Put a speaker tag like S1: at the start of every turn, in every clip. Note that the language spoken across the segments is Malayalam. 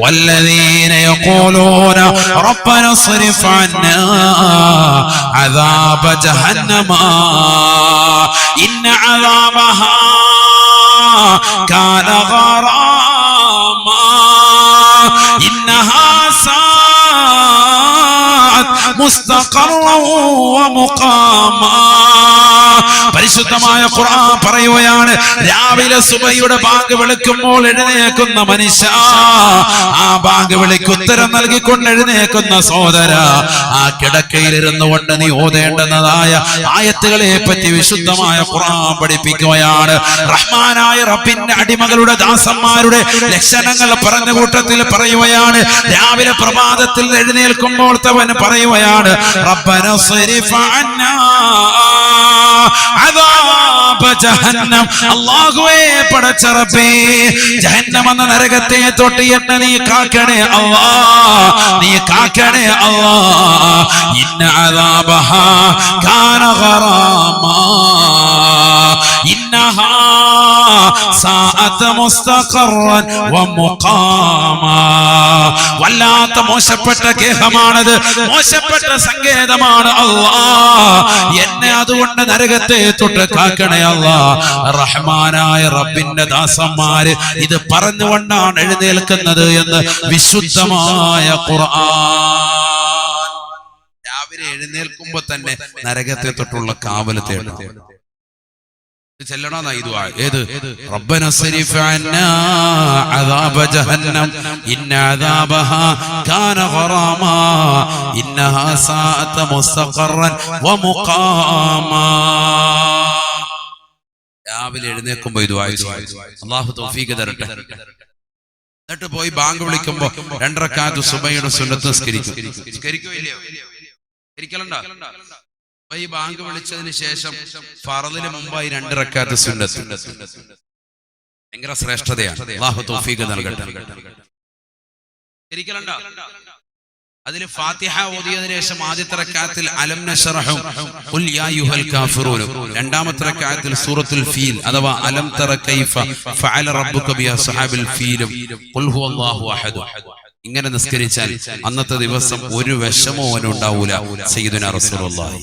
S1: والذين يقولون ربنا اصرف عنا عذاب جهنم. إن عذابها كان غراما. إنها ساءت مستقرا ومقاما. പരിശുദ്ധമായ ഖുർആൻ പറയുകയാണ്. രാവിലെ സുബയുടെ ബാങ്ക് വിളിക്കുമ്പോൾ എഴുന്നേക്കുന്ന മനുഷ്യ ആ ബാങ്ക് വിളിക്ക് ഉത്തരം നൽകിക്കൊണ്ട് എഴുന്നേക്കുന്ന സോദര ആ കിടക്കയിലിരുന്നു കൊണ്ട് നീ ഓതേണ്ടുന്നതായ ആയത്തുകളെ പറ്റി വിശുദ്ധമായ ഖുർആൻ പഠിപ്പിക്കുകയാണ്. റഹ്മാനായ റബ്ബിന്റെ അടിമകളുടെ ദാസന്മാരുടെ ലക്ഷണങ്ങൾ പറഞ്ഞ കൂട്ടത്തിൽ പറയുകയാണ്. രാവിലെ പ്രഭാതത്തിൽ എഴുന്നേൽക്കുമ്പോൾ തവൻ പറയുകയാണ് റബ്ബന സ്വരിഫ അന്നാ ജഹന്നം എന്ന നരകത്തെ തൊട്ട് എന്നെ നീ കാക്കണേ അള്ളാ. നീ കാക്കണേ അള്ളാ. ഇന്ന അദാബഹ കാന വല്ലാത്ത മോശപ്പെട്ട ഗേഹമാണത്. മോശപ്പെട്ട സങ്കേതമാണ് അള്ളാ. എന്നെ അതുകൊണ്ട് നരകത്തെ തൊട്ട് കാക്കണേ അള്ളാ. റഹ്മാനായ റബ്ബിന്റെ ദാസന്മാര് ഇത് പറഞ്ഞുകൊണ്ടാണ് എഴുന്നേൽക്കുന്നത് എന്ന് വിശുദ്ധമായ ഖുർആൻ. രാവിലെ എഴുന്നേൽക്കുമ്പോ തന്നെ നരകത്തെ തൊട്ടുള്ള കാവലത്തെ ചെല്ലണമെന്നാ ഇത് ഏത്? രാവിലെ എഴുന്നേൽക്കുമ്പോ ഇത് വായിച്ചു അള്ളാഹു തൗഫീഖ് തരട്ടെ. എന്നിട്ട് പോയി ബാങ്ക് വിളിക്കുമ്പോ രണ്ടരക്കാലത്ത് സുബൈയുടെ സുന്നത്ത് ഇല്ലയോ? നിസ്കരിക്കലുണ്ടോ? അപ്പൊ ഈ ബാങ്ക് വിളിച്ചതിന് ശേഷം ഫറദിന് മുമ്പായി രണ്ട് റക്കാത്ത് സുന്നത്ത്. ഭയങ്കര ശ്രേഷ്ഠതയാണ്. അള്ളാഹു തൗഫീഖ് നൽകട്ടെ. നിസ്കരിക്കലുണ്ടോ അതിൽ ഫാത്തിഹ ഓതിയതിനു ശേഷം ആദ്യത്തെ റക്കാത്തിൽ അലം നശറഹും ഖുൽ യാ യുഹൽ കാഫിറൂൻ രണ്ടാമത്തെ റക്കാത്തിൽ സൂറത്തുൽ ഫീൽ അഥവാ അലം തറ കൈഫ ഫഅല റബ്ബുക ബി അസ്ഹാബിൽ ഫീലും ഖുൽ ഹുവല്ലാഹു അഹദ്. ഇങ്ങനെ നിസ്കരിച്ചാൽ അന്നത്തെ ദിവസം ഒരു വിഷമോ അവനുണ്ടാവൂല. സയ്യിദുന റസൂലുള്ളാഹി.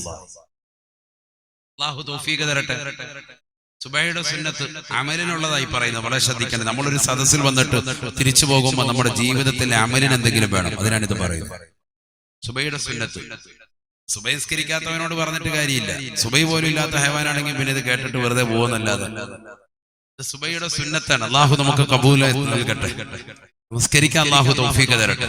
S1: അല്ലാഹു തൗഫീഖ് തരട്ടെ. സുബൈയുടെ സുന്നത്ത് അമലിനുള്ളതായി പറയുന്നത് വളരെ ശ്രദ്ധിക്കണം നമ്മളൊരു സദസ്സിൽ വന്നിട്ട് തിരിച്ചു പോകുമ്പോൾ നമ്മുടെ ജീവിതത്തിൽ അമലിന് എന്തെങ്കിലും വേണം. അതിനാണ് ഇത് പറയുന്നത്. സുബൈയുടെ സുന്നത്ത്. സുബൈസ്കരിക്കാത്തവനോട് പറഞ്ഞിട്ട് കാര്യമില്ല. സുബൈ പോലും ഇല്ലാത്ത ഹൈവാനാണെങ്കിൽ പിന്നെ ഇത് കേട്ടിട്ട് വെറുതെ പോകുന്നല്ലാതെ. സുബൈയുടെ സുന്നത്താണ്. അള്ളാഹു നമുക്ക് കബൂല നൽകട്ടെ. നമസ്കരിക്കാൻ അള്ളാഹു തൗഫീഖ് തരട്ടെ.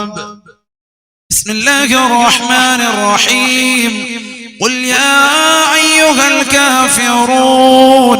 S1: بسم الله الرحمن الرحيم. قل يا أيها الكافرون.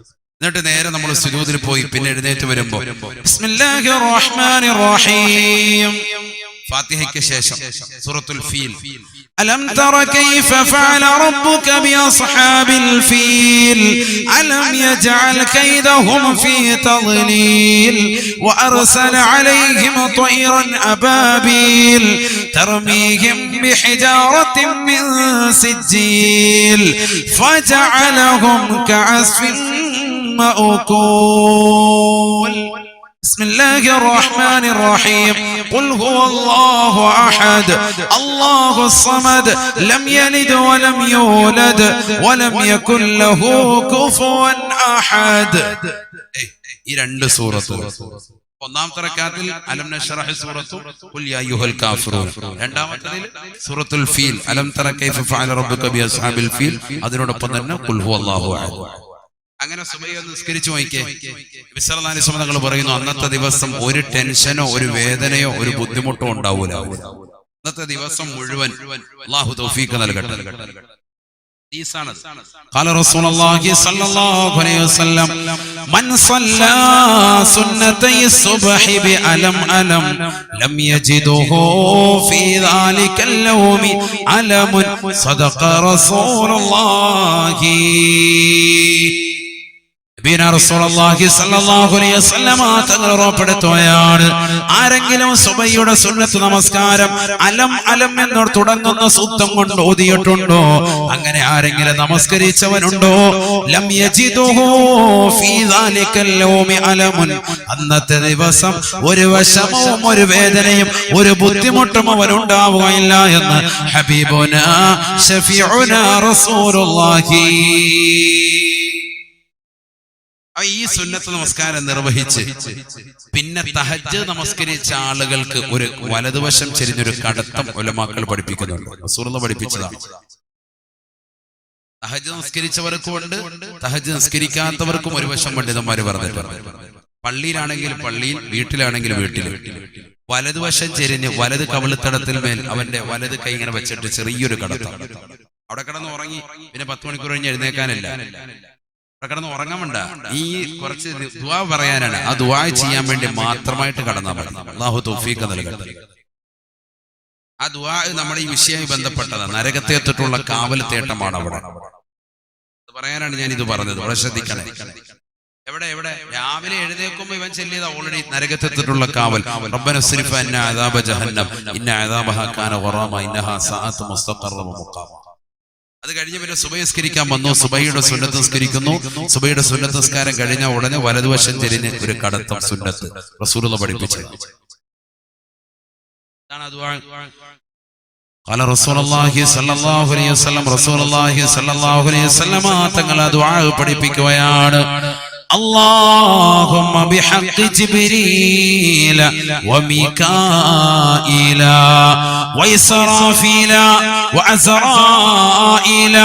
S1: എന്നിട്ട് നേരെ നമ്മൾ സുജൂദിൽ പോയി പിന്നെ എഴുന്നേറ്റ് വരുമ്പോ ബിസ്മില്ലാഹിർ റഹ്മാനിർ റഹീം ഫാത്തിഹയ്ക്ക് ശേഷം സൂറത്തുൽ ഫീൽ ألم تر كيف فعل ربك بأصحاب الفيل ألم يجعل كيدهم في تضليل وأرسل عليهم طيرا أبابيل ترميهم بحجارة من سجيل فجعلهم كعصف مأكول بسم الله الرحمن الرحيم قل هو الله احد الله الصمد لم يلد ولم يولد ولم يكن له كفوا احد ഈ രണ്ട് സൂറത്ത് ഒന്നാമത്തെ റക്കാത്തിൽ അലം നശ്റഹ് സൂറത്തു ഖുൽ യാ അയ്യുഹൽ കാഫിറൂൻ രണ്ടാമത്തേതിൽ സൂറത്തുൽ ഫീൽ അലം തറ കൈഫ ഫഅല റബ്ബുക ബി അസ്ഹാബിൽ ഫീൽ അതിനോടൊപ്പം തന്നെ ഖുൽ ഹുവല്ലാഹു അഹദ് അങ്ങനെ സുബൈ ഒന്ന് നിസ്കരിച്ചു നോക്കിയേ നബി സല്ലല്ലാഹു അലൈഹി വസല്ലം തങ്ങൾ പറയുന്നു അന്നത്തെ ദിവസം ഒരു ടെൻഷനോ ഒരു വേദനയോ ഒരു ബുദ്ധിമുട്ടോ ഉണ്ടാവൂല അന്നത്തെ ദിവസം മുഴുവൻ അള്ളാഹു തൗഫീഖ് നൽകട്ടെ ഹദീസാണത്. قال رسول الله صلى الله عليه وسلم من صلى سنتي الصبح بألم ألم لم يجده في ذلك اللوم ألم صدق رسول الله ഉറപ്പെടുത്തുകയാണ്. ആരെങ്കിലും സുബയുടെ സുന്നത്ത് നമസ്കാരം അലം അലം എന്ന് തുടങ്ങുന്ന സൂക്തം കൊണ്ട് ഓതിയിട്ടുണ്ടോ? അങ്ങനെ ആരെങ്കിലും നമസ്കരിച്ചവനുണ്ടോ? ലം അലമുൻ. അന്നത്തെ ദിവസം ഒരു വശമവും ഒരു വേദനയും ഒരു ബുദ്ധിമുട്ടും അവനുണ്ടാവുകയില്ല എന്ന് ഹബീബുന ഷഫീഉനാ റസൂലുള്ളാഹി. ഈ സുന്നത്ത് നമസ്കാരം നിർവഹിച്ച് പിന്നെ തഹജ് നമസ്കരിച്ച ആളുകൾക്ക് ഒരു വലതുവശം ചെരിഞ്ഞൊരു കടത്തം ഒലമാക്കൾ പഠിപ്പിക്കുന്നുണ്ട്. റസൂലുള്ള പഠിപ്പിച്ചതാണ് തഹജ് നമസ്കരിച്ചവർക്കും ഉണ്ട് തഹജ് നമസ്കരിക്കാത്തവർക്കും ഒരു വശം പണ്ഡിതന്മാര് പറഞ്ഞിട്ടുണ്ട്. പള്ളിയിലാണെങ്കിൽ പള്ളിയിൽ വീട്ടിലാണെങ്കിൽ വീട്ടിൽ വലതുവശം ചെരിഞ്ഞ് വലത് കവിളിത്തടത്തിൽ മേൽ അവന്റെ വലത് കൈ ഇങ്ങനെ വെച്ചിട്ട് ചെറിയൊരു കടത്തം. അവിടെ കിടന്ന് ഉറങ്ങി പിന്നെ പത്ത് മണിക്കൂർ കഴിഞ്ഞ് എഴുന്നേക്കാനില്ല. കിടന്ന് ഉറങ്ങാൻ വേണ്ട. ഈ കുറച്ച് ദുവാ പറയാനാണ്. ആ ദുവാ ചെയ്യാൻ വേണ്ടി മാത്രമായിട്ട് കടന്നാൽ മതി. അള്ളാഹു തൗഫീഖ് നൽകട്ടെ. ആ ദുവാ നമ്മുടെ ഈ വിഷയമായി ബന്ധപ്പെട്ടതാണ്. നരകത്തെ തൊട്ടുള്ള കാവൽ തേട്ടമാണ് അവിടെ. പറയാനാണ് ഞാൻ ഇത് പറഞ്ഞത്. വളരെ ശ്രദ്ധിക്കണേ. എവിടെ എവിടെ? രാവിലെ എഴുന്നേൽക്കുമ്പോ ഇവൻ ചെല്ലിയത് ഓൾറെഡി നരകത്തെത്തിട്ടുള്ള കാവൽ. റബ്ബന സ്രിഫ അന്ന അദാബ ജഹന്നം. ഇന്ന അദാബഹ കാന ഖറാമ ഇന്നഹ സഅത്ത് മുസ്തഖറ മുഖാമ. അത് കഴിഞ്ഞ് പിന്നെ സുബഹിസ്കരിക്കാൻ വന്നു സുബൈയുടെ സുന്നത്ത് നിസ്കരിക്കുന്നു സുബൈയുടെ സുന്നത്ത് നിസ്കാരം കഴിഞ്ഞ ഉടനെ വലതുവശം തിരിഞ്ഞ് ഒരു കടത്തം സുന്നത്ത് റസൂലുള്ള പഠിപ്പിച്ചത് ഇതാണ് ആ ദുആ. قال رسول الله صلى الله عليه وسلم رسول الله صلى الله عليه وسلم തങ്ങൾ ആ ദുആ പഠിപ്പിക്കുകയാണ് اللهم بحق جبريل وميكائيل وإسرافيل وعزرائيل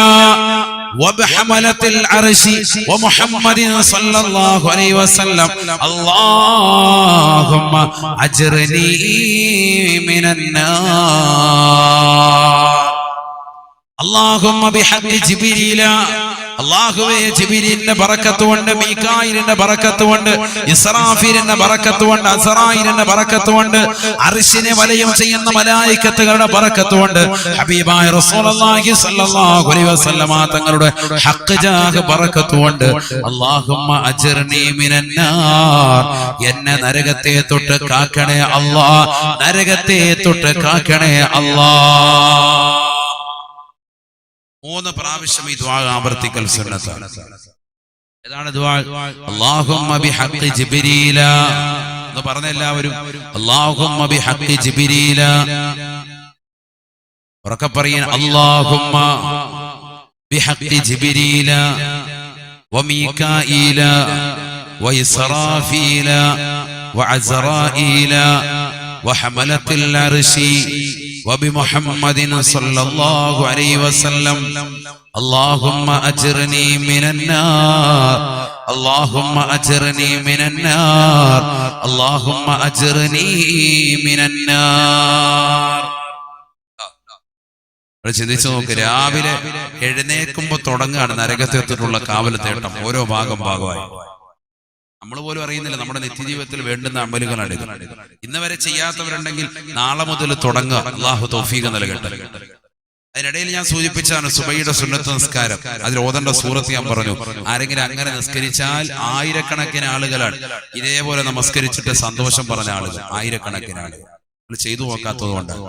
S1: وبحملة العرش ومحمد صلى الله عليه وسلم. اللهم أجرني من النار. അള്ളാഹുവേ ചെയ്യുന്ന മലായിക്കത്തുകളുടെ ഹബീബായ റസൂലുള്ളാഹി സ്വല്ലല്ലാഹു അലൈഹി വസല്ലമ തങ്ങളുടെ ഹഖ് ജാഹ് മിനന്നാർ. എന്നെ നരകത്തെ തൊട്ട് കാക്കണേ അല്ലാ നരകത്തെ തൊട്ട് കാക്കണേ അല്ലാ മൂന്ന് പ്രാവശ്യം ഈ ദ്വാ ആവർത്തിക്കൽ സുന്നത്താണ് ഏതാണ് ദ്വാ അല്ലാഹുമ്മ ബിഹഖി ജിബ്രീല. എന്ന് പറഞ്ഞ എല്ലാവരും അല്ലാഹുമ്മ ബിഹഖി ജിബ്രീല. ഉറക്കെ പറയൻ അല്ലാഹുമ്മ ബിഹഖി ജിബ്രീല. വമീകായില വഇസ്റാഫീല വഅസ്റായില وحملة العرش وبمحمد صلى الله عليه وسلم اللهم أجرني من النار اللهم أجرني من النار اللهم أجرني من النار ഇവിടെ ചിന്തിച്ചു നോക്ക് രാവിലെ എഴുന്നേൽക്കുമ്പോ തുടങ്ങുകയാണ് നരകത്തെത്തിട്ടുള്ള കാവൽ തേട്ടം ഓരോ ഭാഗം ഭാഗമായി നമ്മൾ പോലും അറിയുന്നില്ല നമ്മുടെ നിത്യജീവിതത്തിൽ വേണ്ടുന്ന അമലുകളാണ് ഇന്ന് വരെ ചെയ്യാത്തവരുണ്ടെങ്കിൽ നാളെ മുതൽ തുടങ്ങുക. അള്ളാഹു തൗഫീഖ് നൽകട്ടെ. അതിനിടയിൽ ഞാൻ സൂചിപ്പിച്ചാണ് സുബൈയുടെ സുന്നത്ത് നിസ്കാരം. അതിൽ ഓതേണ്ട സൂറത്ത് ഞാൻ പറഞ്ഞു. ആരെങ്കിലും അങ്ങനെ നിസ്കരിച്ചാൽ ആയിരക്കണക്കിന് ആളുകളാണ്. ഇതേപോലെ നമസ്കരിച്ചിട്ട് സന്തോഷം പറഞ്ഞ ആളുകൾ ആയിരക്കണക്കിന് ആളുകൾ. ചെയ്തു നോക്കാത്തത് കൊണ്ടാണ്.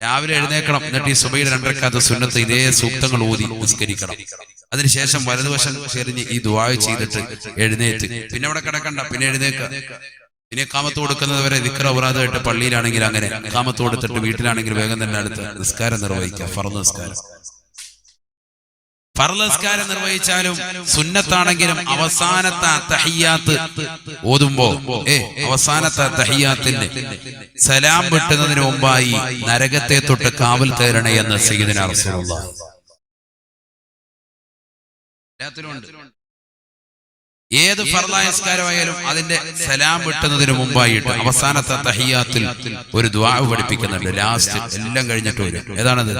S1: രാവിലെ എഴുന്നേക്കണം എന്നിട്ട് ഈ സുബൈയുടെ രണ്ടരക്കാത്ത സുന്നത്ത് ഇതേ സൂക്തങ്ങൾ ഊതി നിസ്കരിക്കണം. അതിനുശേഷം വലതുവശം ചെറിഞ്ഞ് ഈ ദുവായ ചെയ്തിട്ട് എഴുന്നേറ്റ്. പിന്നെ അവിടെ കിടക്കണ്ട പിന്നെ എഴുന്നേക്ക പിന്നെ കാമത്ത് കൊടുക്കുന്നത് വരെ ദിക്ര അപരാധമായിട്ട് പള്ളിയിലാണെങ്കിൽ അങ്ങനെ. കാമത്ത് കൊടുത്തിട്ട് വീട്ടിലാണെങ്കിൽ വേഗം തന്നെ അടുത്ത് നിസ്കാരം നിർവഹിക്കുക ഫറന്ന് നിസ്കാരം. ഫർലസ്കാരം നിർവഹിച്ചാലും സുന്നത്താണെങ്കിലും അവസാനത്തെ തഹിയാത്ത് ഓതുമ്പോ ഏ അവസാനത്തെ തഹിയാത്തിന്റെ സലാം വിട്ടുന്നതിന് മുമ്പായി നരകത്തെ തൊട്ട് കാവൽ തേരണേ എന്ന് സയ്യിദിന എല്ലാത്തിലും എല്ലാത്തിലുമുണ്ട്. ഏത് ഫർദായസ്കാരമായാലും അതിന്റെ സലാം വിട്ടുന്നതിന് മുമ്പായിട്ട് അവസാനത്തെ തഹിയാത്തിൽ ഒരു ദ്വാവ് പഠിപ്പിക്കുന്നുണ്ട്. ലാസ്റ്റ് എല്ലാം കഴിഞ്ഞിട്ട് വരും. ഏതാണത്?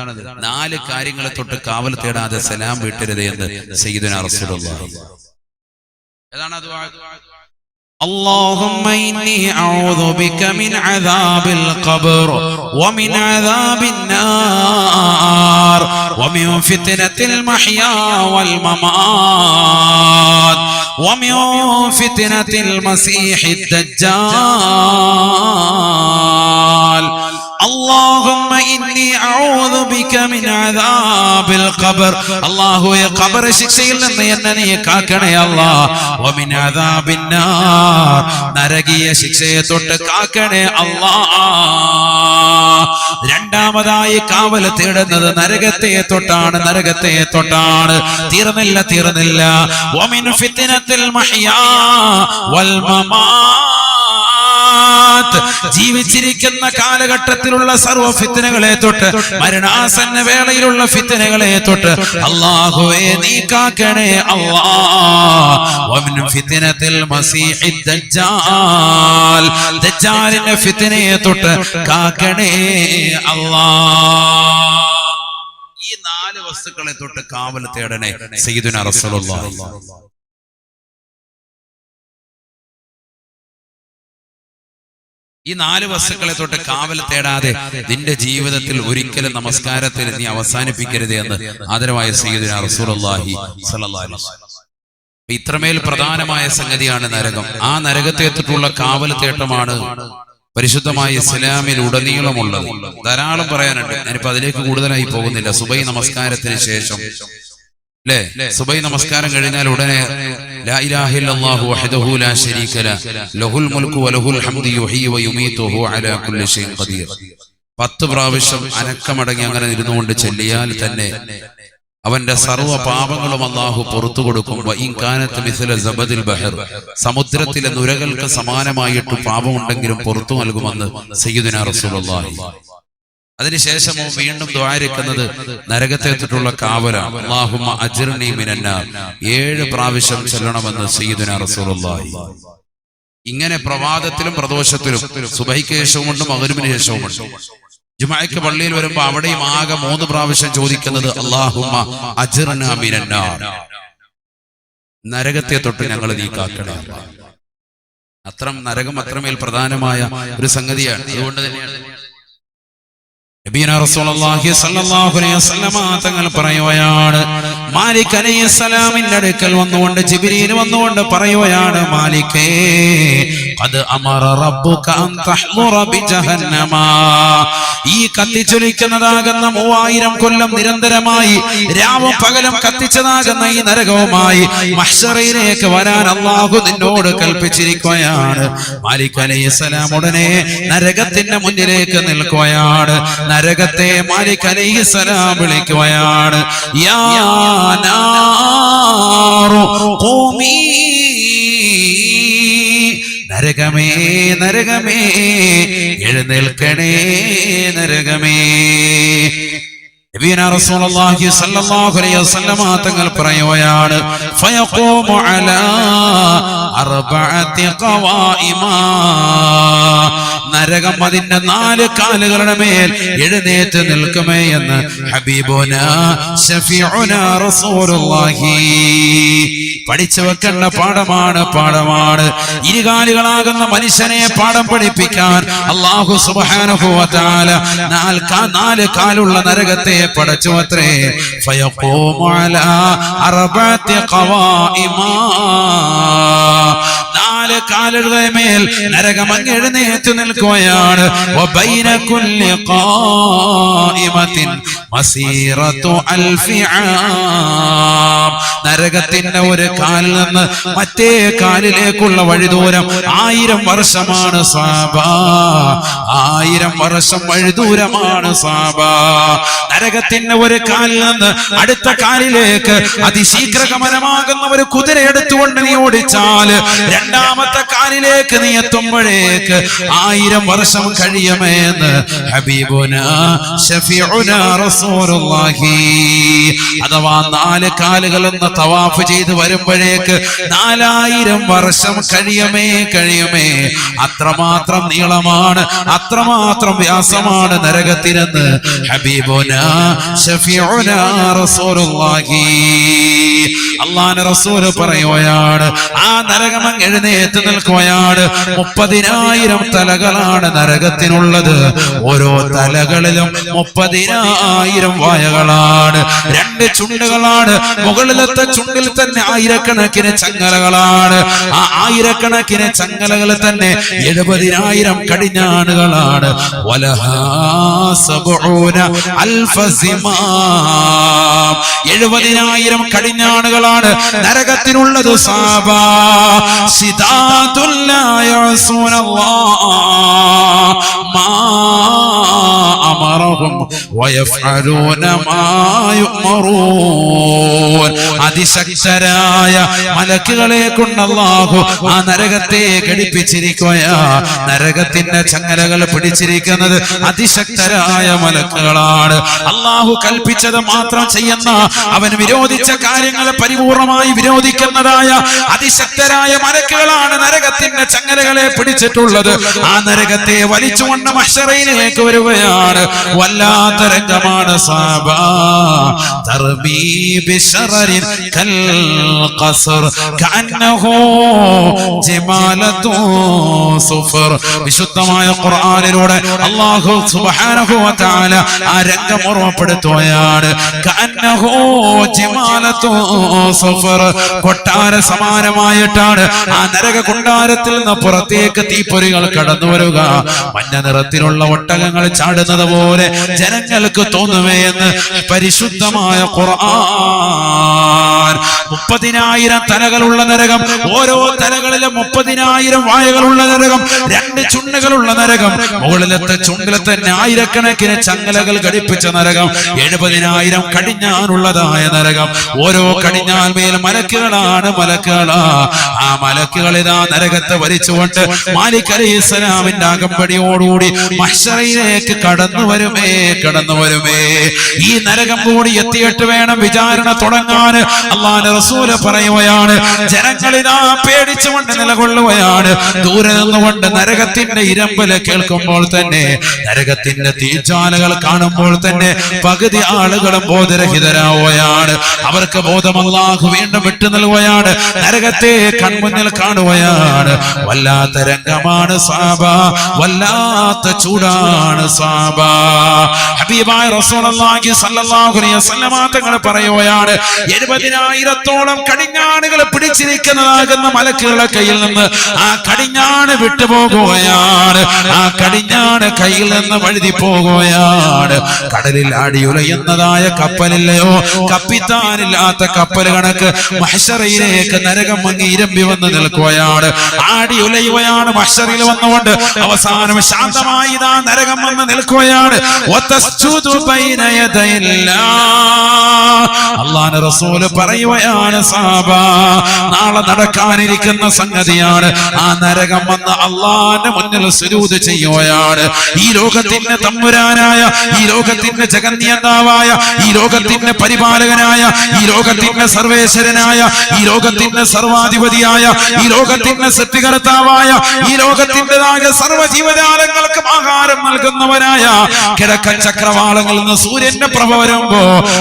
S1: നാല് കാര്യങ്ങളെ തൊട്ട് കാവൽ തേടാതെ സലാം വിട്ടരുത് എന്ന് റസൂലുള്ളാഹി. ഏതാണ് അത്? اللهم إني أعوذ بك من عذاب القبر ومن عذاب النار ومن فتنة المحيا والممات ومن فتنة المسيح الدجال. ഖബർ ശിക്ഷയിൽ നിന്ന് എന്നെ നീ കാക്കണേ തൊട്ട് കാക്കണേ രണ്ടാമതായി കാവൽ തേടുന്നത് നരകത്തെ തൊട്ടാണ് നരകത്തെ തൊട്ടാണ്. തീർന്നില്ല തീർന്നില്ല. ഒമിൻ ഫിത്തിനത്തിൽ മഹിയാ വൽ മമാ. ജീവിച്ചിരിക്കുന്ന കാലഘട്ടത്തിലുള്ള സർവ ഫിത്തനകളെ തൊട്ട് മരണാസന്ന വേളയിലുള്ള ഫിത്തനകളെ തൊട്ട് അള്ളാഹുവേ നീ കാക്കണേ ഫിത്തനത്തിൽ ദജ്ജാലിന്റെ ഫിത്തനയെ തൊട്ട് കാക്കണേ അള്ളാ. ഈ നാല് വസ്തുക്കളെ തൊട്ട് കാവൽ തേടണേ സയ്യിദുന റസൂലുള്ളാഹി. ഈ നാല് വസ്തുക്കളെ തൊട്ട് കാവൽ തേടാതെ നിന്റെ ജീവിതത്തിൽ ഒരിക്കലും നമസ്കാരത്തിൽ നീ അവസാനിപ്പിക്കരുത് എന്ന് ആദരവായ. അപ്പൊ ഇത്രമേൽ പ്രധാനമായ സംഗതിയാണ് നരകം. ആ നരകത്തെ തൊട്ടുള്ള കാവൽ തേട്ടമാണ് പരിശുദ്ധമായ ഇസ്ലാമിൽ ഉടനീളമുള്ളത് ധാരാളം പറയാനുണ്ട്. ഞാനിപ്പോ അതിലേക്ക് കൂടുതലായി പോകുന്നില്ല. സുബൈ നമസ്കാരത്തിന് ശേഷം അല്ലേ സുബൈ നമസ്കാരം കഴിഞ്ഞാൽ ഉടനെ പത്ത് പ്രാവശ്യം അനക്കമടങ്ങി അങ്ങനെ ഇരുന്നു കൊണ്ട് ചെല്ലിയാൽ തന്നെ അവന്റെ സർവ പാപങ്ങളും അള്ളാഹു പുറത്തു കൊടുക്കും. സമുദ്രത്തിലെ നുരകൾക്ക് സമാനമായിട്ട് പാപമുണ്ടെങ്കിലും പുറത്തു നൽകുമെന്ന് സയ്യിദുന റസൂലുള്ളാഹി. അതിനുശേഷം അവൻ വീണ്ടും ദ്വാരിക്കുന്നത് നരകത്തെത്തിട്ടുള്ള കാവലാണ് മിനന്നാർ ഏഴ് പ്രാവശ്യം ചെല്ലണമെന്ന് സയ്യിദുന റസൂലുള്ളാഹി. ഇങ്ങനെ പ്രഭാതത്തിലും പ്രദോഷത്തിലും സുബഹിക്ക് ശേഷവുമുണ്ട് മകരുവിന് ശേഷവുമുണ്ട്. ജുമായ്ക്ക് പള്ളിയിൽ വരുമ്പോ അവിടെയും ആകെ മൂന്ന് പ്രാവശ്യം ചോദിക്കുന്നത് അള്ളാഹുമ അജ്ർന മിനന്നാർ നരകത്തെ തൊട്ട് ഞങ്ങൾ നീ കാക്കണേ അല്ലാ. അത്രം നരകം അത്രമേൽ പ്രധാനമായ ഒരു സംഗതിയാണ്. അതുകൊണ്ട് തന്നെയാണ് നബീന റസൂലുള്ളാഹി സ്വല്ലല്ലാഹു അലൈഹി വസല്ലമ തങ്ങൾ മാലിക് അലൈഹിസ്സലാമിന്റെ അടുക്കൽ വന്നുകൊണ്ട് വന്നുകൊണ്ട് മാലിക്കേ അമറ ഈ മൂവായിരം കൊല്ലം നിരന്തരമായി രാവും പകലും കത്തിച്ചതാകുന്ന ഈ നരകവുമായി മഷറയിലേക്ക് വരാൻ അള്ളാഹു നിന്നോട് കൽപ്പിച്ചിരിക്കുകയാണ്. മാലിക് അലൈഹി സ്വലാം ഉടനെ നരകത്തിന്റെ മുന്നിലേക്ക് നിൽക്കുകയാണ്. നരകത്തെ മാലിക് സലാം വിളിക്കുകയാണ്. നരകമേ നരകമേ എഴുന്നേൽക്കണേ നരകമേ. തങ്ങൾ പറയുകയാണ് നരകം അതിന്റെ നാല് കാലുകളുടെ മേൽ എഴുന്നേറ്റ് നിൽക്കുമേ എന്ന് ഹബീബോന പഠിച്ചു വെക്കേണ്ട പാഠമാണ് പാഠമാണ്. ഇരുകാലുകളാകുന്ന മനുഷ്യനെ പാഠം പഠിപ്പിക്കാൻ അള്ളാഹു സുബാനുഭവത്താല നാല് കാലുള്ള നരകത്തെ പടച്ചു അത്രേ നാല് കാലുകളുടെ മേൽ നരകം അങ്ങ് എഴുന്നേറ്റ് നിൽക്കുകയാണ് ആം. നരകത്തിന്റെ ഒരു കാലിൽ നിന്ന് മറ്റേ കാലിലേക്കുള്ള വഴിദൂരം ആയിരം വർഷമാണ് സാബ. ആയിരം വർഷം വഴിദൂരമാണ് സാബ. നരകത്തിന്റെ ഒരു കാലിൽ നിന്ന് അടുത്ത കാലിലേക്ക് അതിശീഘ്രഗമനമാകുന്ന ഒരു കുതിര എടുത്തുകൊണ്ട് നീ ഓടിച്ചാൽ രണ്ടാമത്തെ കാലിലേക്ക് നീ എത്തുമ്പോഴേക്ക് ആയിരം വർഷം കഴിയുമെന്ന് ഹബീബുന ഷഫീഉന റസൂലുള്ളാഹി അഥവാ നാല് കാലുകൾ എന്ന് തവാഫ് ചെയ്ത് വരുമ്പോഴേക്ക് നാലായിരം വർഷം കഴിയമേ കഴിയമേ. അത്രമാത്രം നീളമാണ് അത്രമാത്രം വ്യാസമാണ് നരകത്തിനെന്ന് ഹബീബുന ഷഫീഉന റസൂലുള്ളാഹി. അള്ളാഹുവിന്റെ റസൂൽ പറയുകയാണ് ആ നരകമങ്ങ് എഴുന്നേറ്റ് നിൽക്കുകയാണ്. മുപ്പതിനായിരം തലകളാണ് നരകത്തിനുള്ളത്. ഓരോ തലകളിലും മുപ്പതിനായിരം വായകളാണ്. രണ്ട് ചുണ്ടുകളാണ്. മുകളിലത്തെ ചുണ്ടിൽ തന്നെ ആയിരക്കണക്കിന് ചങ്ങലകളാണ്. ആ ആയിരക്കണക്കിന് ചങ്ങലകൾ തന്നെ എഴുപതിനായിരം കടിഞ്ഞാണുകളാണ്. എഴുപതിനായിരം കടിഞ്ഞാണുകളാണ്. നരകത്തിനുള്ളത് സാബാ. സാബ അതിശക്തരായ മലക്കുകളെ കൊണ്ടല്ലാഹു ആ നരകത്തെ ഘടിപ്പിച്ചിരിക്കുകയാ. നരകത്തിന്റെ ചങ്ങലകൾ പിടിച്ചിരിക്കുന്നത് അതിശക്തരായ മലക്കുകളാണ്. അള്ളാഹു കൽപ്പിച്ചത് മാത്രം ചെയ്യുന്ന അവൻ വിരോധിച്ച കാര്യങ്ങളെ പരിപൂർണമായി വിരോധിക്കുന്നതായ അതിശക്തരായ മലക്കുകളാണ് നരകത്തിന്റെ ചങ്ങലകളെ പിടിച്ചിട്ടുള്ളത്. ആ നരകത്തെ വലിച്ചുകൊണ്ട് മഷറയിലേക്ക് വരികയാണ്. വല്ലാത്ത രംഗമാണ് വിശുദ്ധമായ ഖുർആനിലൂടെ അല്ലാഹു സുബ്ഹാനഹു വ ആ രംഗം ഓർമ്മപ്പെടുത്തുകയാണ്. കൊട്ടാര സമാനമായിട്ടാണ് ആ നരക കൊട്ടാരത്തിൽ നിന്ന് പുറത്തേക്ക് തീപ്പൊരികൾ കടന്നു വരിക മഞ്ഞ നിറത്തിലുള്ള ഒട്ടകങ്ങൾ ചാടുന്നത് പോലെ ജനങ്ങൾക്ക് തോന്നുമേ എന്ന് പരിശുദ്ധമായ ഖുർആൻ. മുപ്പതിനായിരം തലകളുള്ള നരകം ഓരോ തലകളിലും മുപ്പതിനായിരം വായകളുള്ള നരകം രണ്ട് ചുണ്ടുകളുള്ള നരകം മുകളിലത്തെ ചുണ്ടിലെ തന്നെ ആയിരക്കണക്കിന് ചങ്ങലകൾ ഘടിപ്പിച്ച നരകം എഴുപതിനായിരം കടിഞ്ഞാനുള്ളതായ നരകം. ഓരോ കടിഞ്ഞാൻ മേൽ മലക്കുകളാണ് മലക്കുകളാ. ആ മലക്കുകൾ ഇതാ നരകത്തെ വരിച്ചുകൊണ്ട് മാലിക് അലൈഹി ഇസ്ലാമിന്റെ അകമ്പടിയോടുകൂടി മഹ്ശറയിലേക്ക് കടന്നു വരുമേ കടന്നു വരുമേ. ഈ നരകം കൂടി എത്തിയിട്ട് വേണം വിചാരണ തുടങ്ങാൻ. അള്ളാഹ് റസൂൽ പറയുകയാണ് ജനങ്ങളിതാ പേടിച്ചുകൊണ്ട് നിലകൊള്ളുകയാണ്. ദൂരെ നിന്നുകൊണ്ട് നരകത്തിന്റെ ഇരമ്പൽ കേൾക്കുമ്പോൾ തന്നെ നരകത്തിന്റെ തീച്ചാലകൾ കാണുമ്പോൾ തന്നെ പകുതി ആളുകളും ബോധരഹിതരാവുകയാണ്. അവർക്ക് ബോധം വീണ്ടും വിട്ടു നൽകുകയാണ് നരകത്തെ കൺമുന്നിൽ കാണുകയാണ്. വല്ലാത്ത രംഗമാണ് സാബ. വല്ലാത്ത ചൂടാണ് സാബ. ഹബീബായ റസൂലുള്ളാഹി സ്വല്ലല്ലാഹു അലൈഹി വസല്ലമ തങ്ങൾ പറയുകയാണ് എഴുപതിനായിരത്തോളം കടിഞ്ഞാണുകൾ പിടിച്ചിരിക്കുന്നതാകുന്ന മലക്കുകളുടെ കയ്യിൽ നിന്ന് ആ കടിഞ്ഞാണ് വിട്ടുപോകുകയാണ്. ആ കടിഞ്ഞാണ് കയ്യിൽ നിന്ന് വഴുതി പോകുകയാണ്. കടലിൽ അടിയുലയുന്നതായ കപ്പലില്ലയോ? കപ്പിത്താനില്ലാത്ത കപ്പൽ കണക്ക് മഹ്ശറയിലേക്ക് നരകം മങ്ങി ഇരമ്പി വന്ന് നിൽക്കുകയാണ്. ആടിയുലയുകയാണ് മഹ്ശറിൽ വന്നുകൊണ്ട് അവസാനം ശാന്തമായി ഇതാ നരകം വന്ന് നിൽക്കുകയാണ്. അള്ളാഹുവിന്റെ റസൂൽ പറയുകയാണ് സാബ നാളെ നടക്കാനിരിക്കുന്ന സംഗതിയാണ്. ആ നരകം വന്ന് അള്ളാന്റെ മുന്നിൽ സുരൂത് ചെയ്യുകയാണ്. ഈ ലോകത്തിന്റെ തമ്പുരാനായ ഈ ലോകത്തിന്റെ ജഗന്യന്താവായ ഈ ലോകത്തിന്റെ പരിപാലകനായ ഈ ലോകത്തിന്റെ സർവേശ്വരനായ ഈ ലോകത്തിന്റെ സർവാധിപതിയായ ഈ ലോകത്തിന്റെ സൃഷ്ടികർത്താവായ ഈ ലോകത്തിന്റെതായ സർവ ജീവജാലങ്ങൾക്കും ആഹാരം നൽകുന്നവനായ കിഴക്കൻ ചക്രവാളങ്ങളിൽ നിന്ന് സൂര്യന്റെ പ്രഭ വരുമ്പോ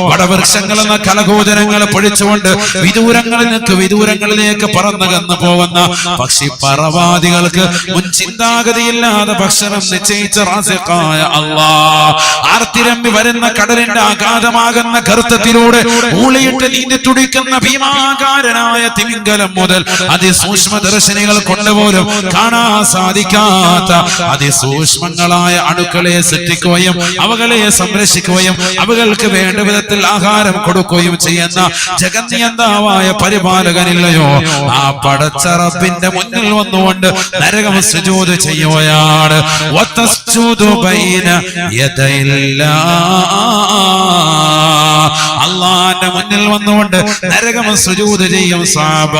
S1: വടവൃക്ഷങ്ങളിൽ നിന്ന് കലഗോചരങ്ങൾ പൊഴിച്ചുകൊണ്ട് വിദൂരങ്ങളിൽ നിന്ന് വിദൂരങ്ങളിലേക്ക് പറന്നകന്നു പോകുന്ന പക്ഷി പറവാദികൾക്ക് മുൻ ചിന്താഗതിയില്ലാതെ ഭക്ഷണം നിശ്ചയിച്ച റാസിഖായ അള്ളാ ആർത്തിരമ്പി വരുന്ന കടലിന്റെ ആഘാതമാകുന്ന കറുത്തത്തിലൂടെ ഊളിയിട്ട് നീന്തി തുടിക്കുന്ന ഭീമാകാരനായ തിമിംഗലം മുതൽ അതിസൂക്ഷ്മ ദർശനികൾ കൊണ്ടുപോലും കാണാൻ സാധിക്കാത്ത അതിസൂക്ഷ്മങ്ങളായ അണുക്കളെ സൃഷ്ടിക്കുകയും അവകളെ സംരക്ഷിക്കുകയും അവകൾക്ക് വേണ്ട വിധത്തിൽ ആഹാരം കൊടുക്കുകയും ചെയ്യുന്ന ജഗന്യന്താവായ പരിപാലകനില്ലയോ? ആ പടച്ചറപ്പിന്റെ മുന്നിൽ വന്നുകൊണ്ട് നരകം സുജൂത് ചെയ്യുകയാണ്. അള്ളാന്റെ മുന്നിൽ വന്നുകൊണ്ട് നരകം സുജൂത് ചെയ്യും സാബ.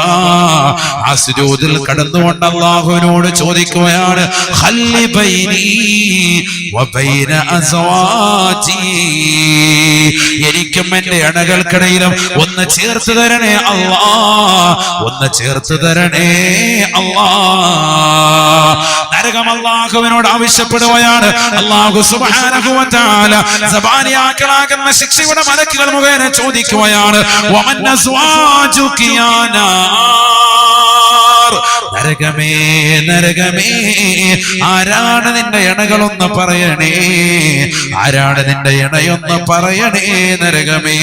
S1: ആ സുജൂതിൽ കടന്നുകൊണ്ട് അള്ളാഹുവിനോട് ചോദിക്കുകയാണ് ഖല്ലി بيني വബൈന അസ്വാജി എനിക്കും എന്റെ അണകൾക്കിടയിലും ഒന്ന് ചേർത്ത് തരണേ അള്ളാ ഒന്ന് ചേർത്ത് തരണേ അള്ളാ നരകം അള്ളാഹുവിനോട് ആവശ്യപ്പെടുകയാണ്. അള്ളാഹു സബാനിയാക്കളാകുന്ന ശിക്ഷയുടെ മലക്കുകൾ മുഖേന ചോദിക്കുകയാണ്. നരകമേ നരകമേ ആരാണ് നിന്റെ ഇണകളൊന്ന് പറയണേ? ആരാണ് നിന്റെ ഇണയൊന്ന് പറയണേ? നരകമേ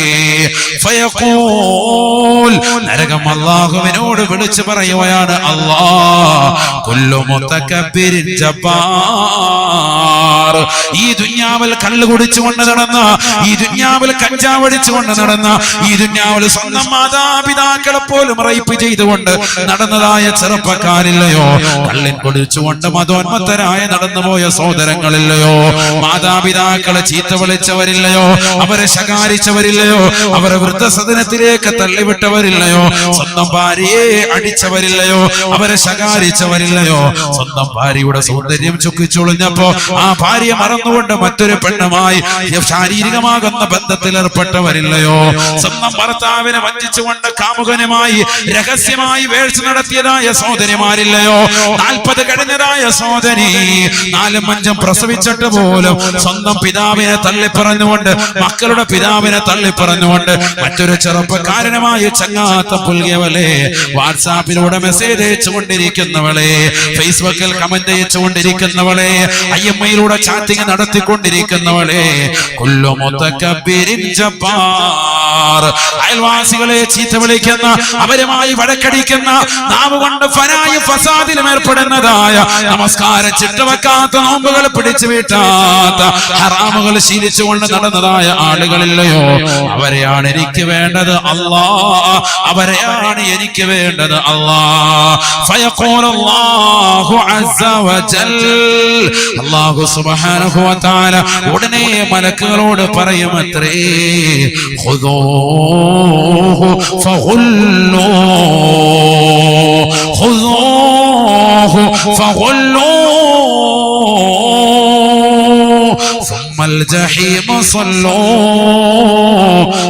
S1: ഫയഖൂൽ. നരകം അള്ളാഹുവിനോട് വിളിച്ചു പറയുകയാണ് അള്ളാ കുല്ലു മുതകബ്ബിരിൻ ജബ്ബാർ. ഈ ദുന്യാവിൽ കല്ല് കുടിച്ചുകൊണ്ട് നടന്ന ഈ ദുന്യാവിൽ കഞ്ചാവടിച്ചുകൊണ്ട് നടന്ന ഈ ദുന്യാവിൽ സ്വന്തം മാതാപിതാക്കളെ പോലും റേപ്പ് ചെയ്തുകൊണ്ട് നടന്നതായ ചെറുപ്പക്കാരില്ലയോ? കള്ളിൻ കുടിച്ചുകൊണ്ട് മതോന്മത്തരായ നടന്നുപോയ സഹോദരങ്ങളില്ലയോ? മാതാപിതാക്കളെ ചീത്ത വിളിച്ചവരില്ലയോ? അവരെ ശകാരിച്ചവരില്ലയോ? അവരെ വൃദ്ധസദനത്തിലേക്ക് തള്ളിവിട്ടവരില്ലയോ? സ്വന്തം ഭാര്യയെ അടിച്ചവരില്ലയോ? അവരെ ശകാരിച്ചവരില്ലയോ? സ്വന്തം ഭാര്യയുടെ സൗന്ദര്യം ചുക്കിച്ചൊളിഞ്ഞപ്പോ ആ ഭാര്യ മറന്നുകൊണ്ട് മറ്റൊരു പെണ്ണുമായി ശാരീരികമാകുന്ന ബന്ധത്തിൽ ഏർപ്പെട്ടവരില്ലയോ? സ്വന്തം ഭർത്താവിനെ വഞ്ചിച്ചുകൊണ്ട് കാമുകനുമായി രഹസ്യമായി വേഴ്ച നടത്തിയതായ സഹോദരിമാരില്ലയോ? നാൽപ്പത് കഴിഞ്ഞതായ സഹോദരി നാലും അഞ്ചും പ്രസവിച്ചിട്ട് പോലും സ്വന്തം പിതാവിനെ തള്ളിപ്പറഞ്ഞുകൊണ്ട് മക്കളുടെ പിതാവിനെ തള്ളിപ്പറഞ്ഞുകൊണ്ട് മറ്റൊരു ചെറുപ്പക്കാരനുമായി ചങ്ങാത്ത പുൽകിയവളെ വാട്സാപ്പിലൂടെ മെസ്സേജ് അയച്ചുകൊണ്ടിരിക്കുന്നവളെ ഫേസ്ബുക്കിൽ കമന്റ് അയച്ചുകൊണ്ടിരിക്കുന്നവളെ ഐ എം ഐയിലൂടെ ചാറ്റിംഗ് നടത്തിക്കൊണ്ടിരിക്കുന്നവളെ അയൽവാസികളെ ചീത്ത വിളിക്കുന്ന അവരുമായി വഴക്കടിക്കുന്ന നാവ് കൊണ്ട് ഫനായി ഫസാദിലും ഏർപ്പെടുന്നതായ നമസ്കാരം ചിട്ടവെക്കാത്ത നോമ്പുകൾ പിടിച്ചു വീട്ടാത്ത ഹറാമുകൾ ശീലിച്ചുകൊണ്ട് നടന്നതായ ആളുകളില്ലയോ? അവരെയാണ് എനിക്ക് വേണ്ടത് അല്ലാ. അവരെയാണ് എനിക്ക് വേണ്ടത് അല്ലാ. അള്ളാഹു അല്ലാഹു ഉടനെ മലക്കുകളോട് പറയുമത്രേ ഫഗുല്ലൂ ثم الجحيم صلوا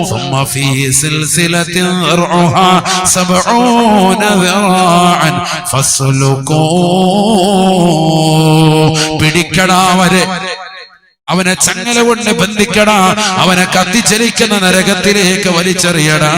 S1: ثم في سلسلة ذرعها سبعون ذراعا فاسلكوا പിടിക്കടാ അവരെ അവനെ ചങ്ങല കൊണ്ട് ബന്ധിക്കടാ അവനെ കത്തിച്ചലിക്കുന്ന നരകത്തിലേക്ക് വലിച്ചെറിയടാ